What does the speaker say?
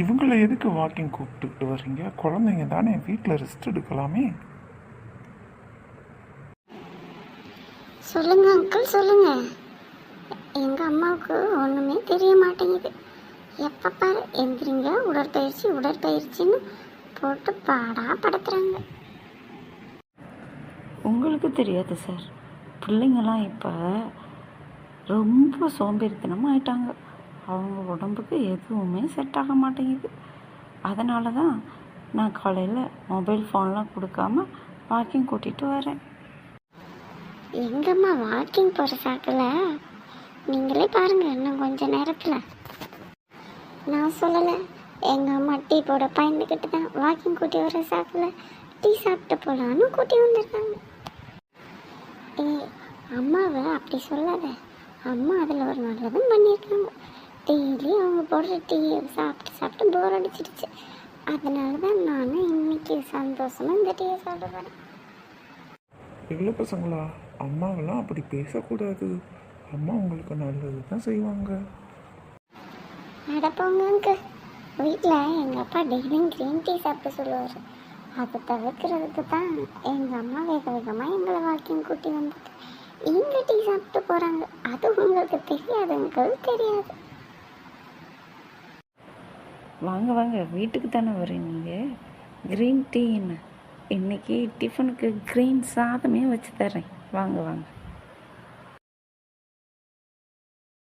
இவங்களை எதுக்கு வாக்கிங் கூப்பிட்டுக்கிட்டு வர்றீங்க? குழந்தைங்க தானே வீட்டில் ரெஸ்ட் எடுக்கலாமே. சொல்லுங்க அங்கிள் சொல்லுங்க. எங்க அம்மாவுக்கு ஒண்ணுமே தெரிய மாட்டேங்குது. எப்ப பாரு எந்திரிங்க உடற்பயிற்சி உடற்பயிற்சின்னு போட்டு பாடா படுத்துறாங்க. உங்களுக்கு தெரியாது சார் பிள்ளைங்களாம் இப்போ ரொம்ப சோம்பேறித்தனமாக ஆயிட்டாங்க. அவங்க உடம்புக்கு எதுவுமே செட் ஆக மாட்டேங்குது. அதனால தான் நான் காலையில் மொபைல் ஃபோன்லாம் கொடுக்காம வாக்கிங் கூட்டிகிட்டு வரேன். எங்கம்மா வாக்கிங் போகிற சாக்கில் நீங்களே பாருங்கள் இன்னும் கொஞ்ச நேரத்தில். நான் சொல்லலை எங்கள் அம்மா டீ போட பயந்துக்கிட்டு தான் வாக்கிங் கூட்டி வர சாக்கில் டீ சாப்பிட்டு போகலான்னு கூட்டி வந்திருக்காங்க. ஏ அம்மாவை அப்படி சொல்லாத. அம்மா அதில் ஒரு நல்லதும் பண்ணியிருக்காங்க. டெய்லி அவங்க போடுற டீயை சாப்பிட்டு சாப்பிட்டு போர் அடிச்சிடுச்சு அதனால தான் நானும் இன்னைக்கு சந்தோஷமா இந்த டீயை சாப்பிட போகிறேன் எவ்வளோ பசங்களா அம்மாவெல்லாம் அப்படி பேசக்கூடாது. அம்மா உங்களுக்கு நல்லது தான் செய்வாங்க. அட போங்க அங்கிள் வீட்டில் எங்கள் அப்பா டெய்லியும் க்ரீன் டீ சாப்பிட சொல்லுவார். அதை தவிர்க்கிறதுக்கு தான் எங்கள் அம்மா வேக வேகமாக எங்களை வாக்கிங் கூட்டி வந்துட்டு இங்கே டீ சாப்பிட்டு போகிறாங்க அது உங்களுக்கு தெரியாது அங்கிள் தெரியாது. வாங்க வாங்க. வீட்டுக்கு தானே வரீங்க க்ரீன் டீ என்ன? இன்னைக்கு டிஃபனுக்கு க்ரீன் சாதமே வச்சு தரேன் வாங்க வாங்க.